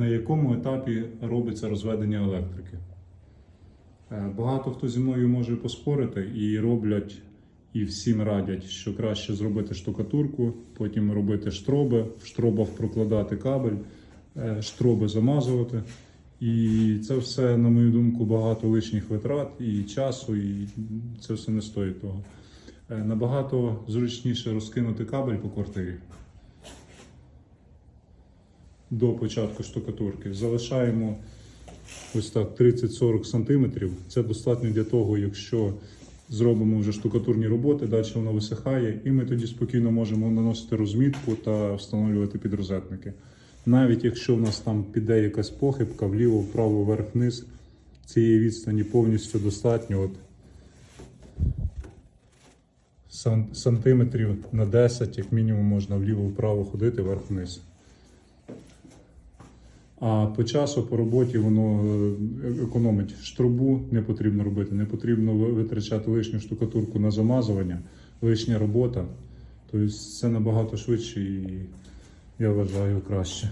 на якому етапі робиться розведення електрики. Е, Багато хто зі мною може поспорити і роблять, і всім радять, що краще зробити штукатурку, потім робити штроби, в штробах прокладати кабель, е, штроби замазувати. І це все, на мою думку, багато лишніх витрат і часу, і це все не стоїть того. Е, Набагато зручніше розкинути кабель по квартирі до початку штукатурки. Залишаємо ось так 30-40 см. Це достатньо для того, якщо зробимо вже штукатурні роботи, далі воно висихає, і ми тоді спокійно можемо наносити розмітку та встановлювати підрозетники. Навіть якщо в нас там піде якась похибка вліво, вправо, вверх, вниз, цієї відстані повністю достатньо. От сантиметрів на 10, як мінімум, можна вліво-вправо ходити вверх-вниз. А по часу, по роботі воно е, економить штрубу, не потрібно робити, не потрібно витрачати лишню штукатурку на замазування, лишня робота. Тобто це набагато швидше і я вважаю краще.